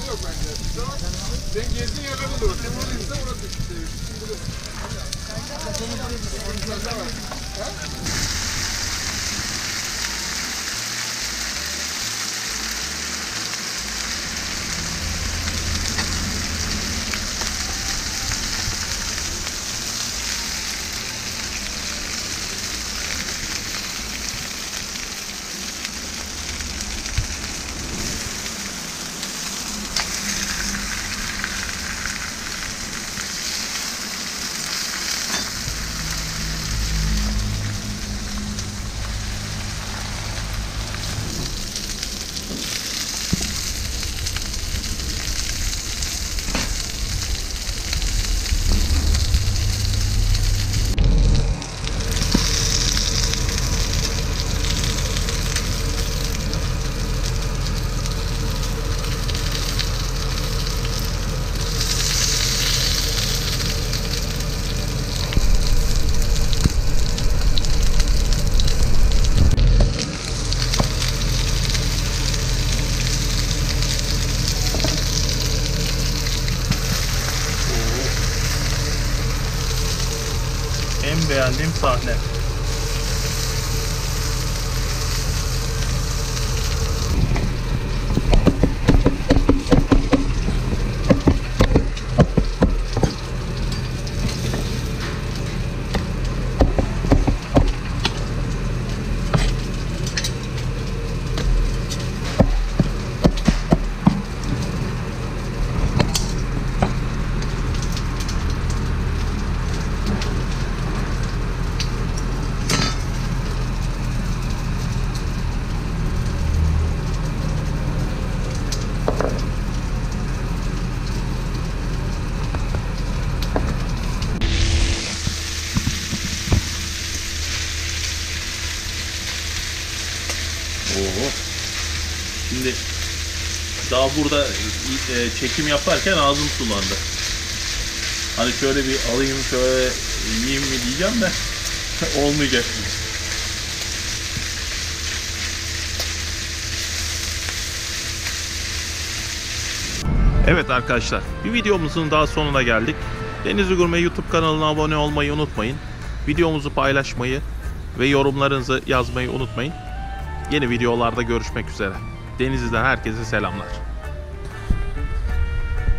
problemi yok bence. Tamam. Sen gezdiğin yerlerde de bak. Sen orada gitsen orada düştü. Şimdi burası. Sen de var. Ha? En beğendiğim sahne. Oo. Şimdi daha burada e, çekim yaparken ağzım sulandı. Hani şöyle bir alayım şöyle yiyeyim mi diyeceğim de olmayacak. Evet arkadaşlar bir videomuzun daha sonuna geldik. Denizli Gurme YouTube kanalına abone olmayı unutmayın. Videomuzu paylaşmayı ve yorumlarınızı yazmayı unutmayın. Yeni videolarda görüşmek üzere. Denizli'den herkese selamlar.